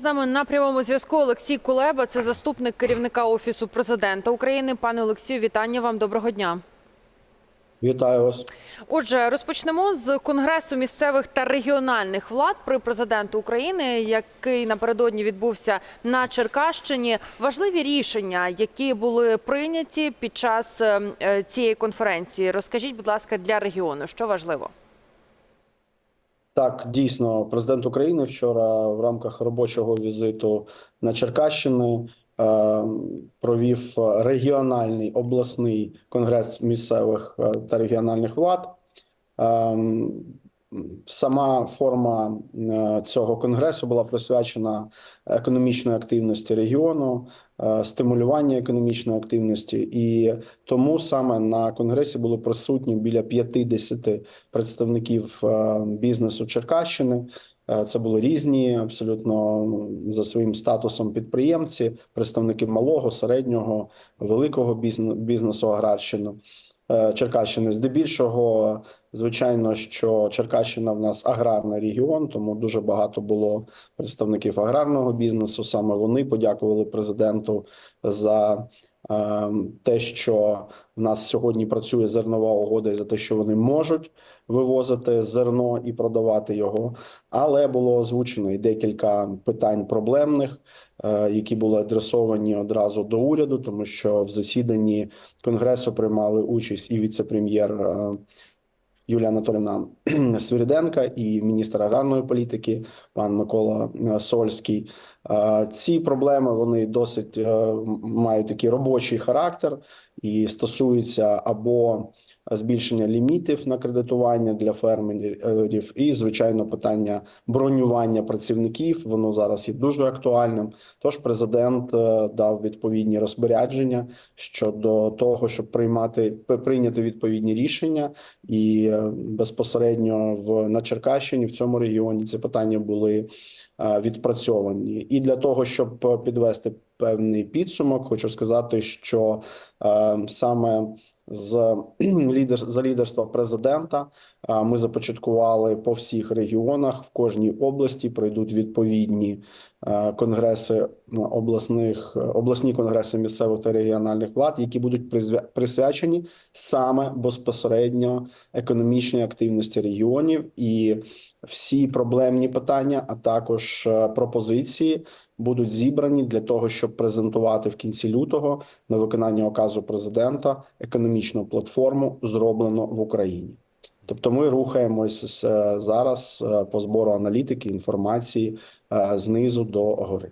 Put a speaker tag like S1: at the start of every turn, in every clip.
S1: З нами на прямому зв'язку Олексій Кулеба, це заступник керівника офісу президента України. Пане Олексію, вітання вам. Доброго дня.
S2: Вітаю вас.
S1: Отже, розпочнемо з конгресу місцевих та регіональних влад при президенту України, який напередодні відбувся на Черкащині. Важливі рішення, які були прийняті під час е, е, цієї конференції. Розкажіть, будь ласка, для регіону, що важливо.
S2: Так, дійсно, президент України вчора в рамках робочого візиту на Черкащину е, провів регіональний обласний конгрес місцевих е, та регіональних влад. Сама форма е, цього конгресу була присвячена економічної активності регіону, е, стимулювання економічної активності, і тому саме на конгресі були присутні біля 50 представників е, бізнесу Черкащини. Це були різні, абсолютно за своїм статусом підприємці, представники малого, середнього, великого бізнесу, Аграрщини. Е, Черкащини. Здебільшого, звичайно, що Черкащина в нас аграрний регіон, тому дуже багато було представників аграрного бізнесу. Саме вони подякували президенту за те, що в нас сьогодні працює зернова угода, і за те, що вони можуть вивозити зерно і продавати його. Але було озвучено і декілька питань проблемних, е, які були адресовані одразу до уряду, тому що в засіданні конгресу приймали участь і віце-прем'єр. Юлія Анатоліна Свириденка і міністр аграрної політики пан Микола е, Сольський. Е, Ці проблеми вони досить е, мають такий робочий характер і стосуються або збільшення лімітів на кредитування для фермерів, і звичайно питання бронювання працівників. Воно зараз є дуже актуальним. Тож президент е, дав відповідні розпорядження щодо того, щоб приймати прийняти відповідні рішення, і е, безпосередньо в на Черкащині в цьому регіоні ці питання були е, відпрацьовані. І для того, щоб підвести певний підсумок, хочу сказати, що е, саме з лідер за лідерства президента. Ми започаткували по всіх регіонах в кожній області пройдуть відповідні конгреси м, обласних обласні конгреси місцевих та регіональних влад, які будуть присвячені саме безпосередньо економічній активності регіонів і всі проблемні питання, а також е, пропозиції будуть зібрані для того, щоб презентувати в кінці лютого на виконання указу президента економічну платформу зроблено в Україні. Тобто, ми рухаємось е, зараз е, по збору аналітики інформації е, знизу до гори.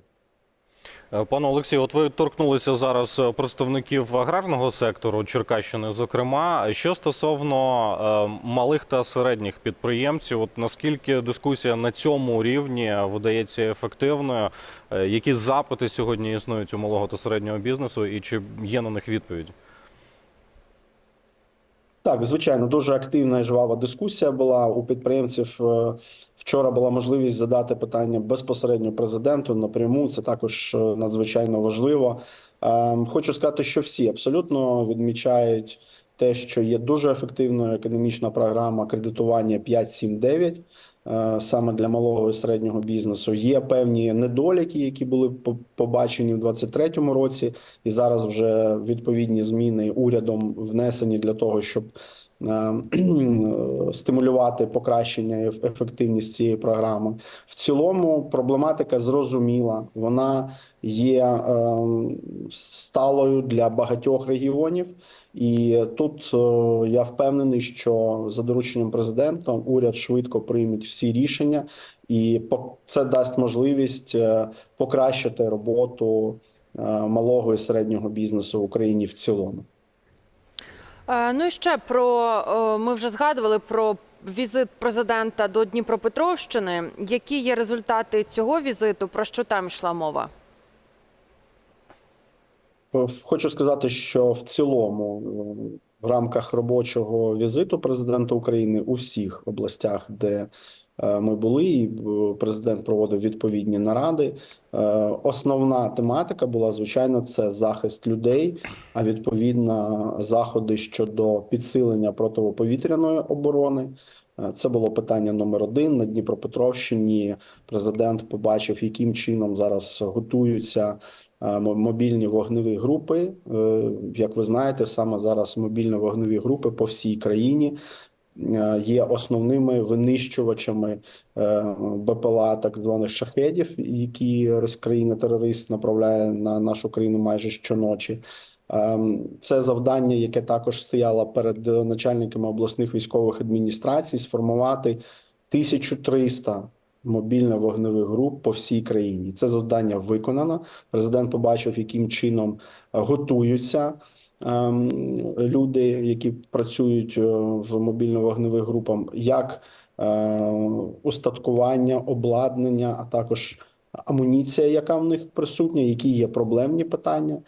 S3: Пане Олексію, от ви торкнулися зараз представників аграрного сектору Черкащини. Зокрема, що стосовно малих та середніх підприємців, от наскільки дискусія на цьому рівні видається ефективною? Які запити сьогодні існують у малого та середнього бізнесу, і чи є на них відповідь?
S2: Так, звичайно, дуже активна і жвава дискусія була у підприємців. е, Вчора була можливість задати питання безпосередньо президенту напряму. Це також е, надзвичайно важливо. Е, Хочу сказати, що всі абсолютно відмічають те, що є дуже ефективною економічна програма кредитування 5.7.9 е, саме для малого і середнього бізнесу. Є певні недоліки, які були побачені в 2023 році, і зараз вже відповідні зміни урядом внесені для того, щоб е, стимулювати покращення і ефективність цієї програми. В цілому проблематика зрозуміла, вона є е, сталою для багатьох регіонів. І тут е, я впевнений, що за дорученням президента уряд швидко прийме всі рішення, і це дасть можливість е, покращити роботу е, малого і середнього бізнесу в Україні в цілому.
S1: Е, Ну і ще про е, ми вже згадували про візит президента до Дніпропетровщини. Які є результати цього візиту? Про що там йшла мова?
S2: Хочу сказати, що в цілому е, в рамках робочого візиту президента України у всіх областях, де е, ми були, і е, президент проводив відповідні наради. е, Основна тематика була звичайно це захист людей, а відповідно заходи щодо підсилення протиповітряної оборони. Е, Це було питання номер один на Дніпропетровщині. Президент побачив, яким чином зараз готуються е, мобільні вогневі групи. Е, Як ви знаєте, саме зараз мобільні вогневі групи по всій країні е, є основними винищувачами е, БПЛА, так званих шахедів, які країна-терорист направляє на нашу країну майже щоночі. Ем, Це завдання, яке також стояло перед начальниками обласних військових адміністрацій, сформувати 1300 мобільно-вогневих груп по всій країні. Це завдання виконано. Президент побачив, яким чином е, готуються люди, які працюють е, в мобільно-вогневих групах, як е, устаткування, обладнання, а також амуніція, яка в них присутня, які є проблемні питання,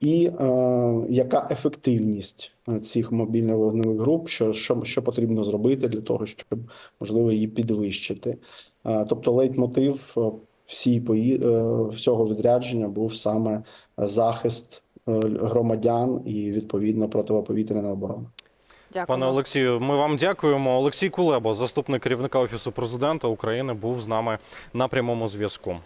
S2: і е, яка ефективність цих мобільно-вогневих груп, що, що, що потрібно зробити для того, щоб можливо її підвищити. Е, тобто, лейтмотив е, всій пої... всього відрядження був саме захист громадян і відповідно протиповітряна оборона.
S1: Дякую.
S3: Пане Олексію, ми вам дякуємо. Олексій Кулеба, заступник керівника офісу президента України, був з нами на прямому зв'язку.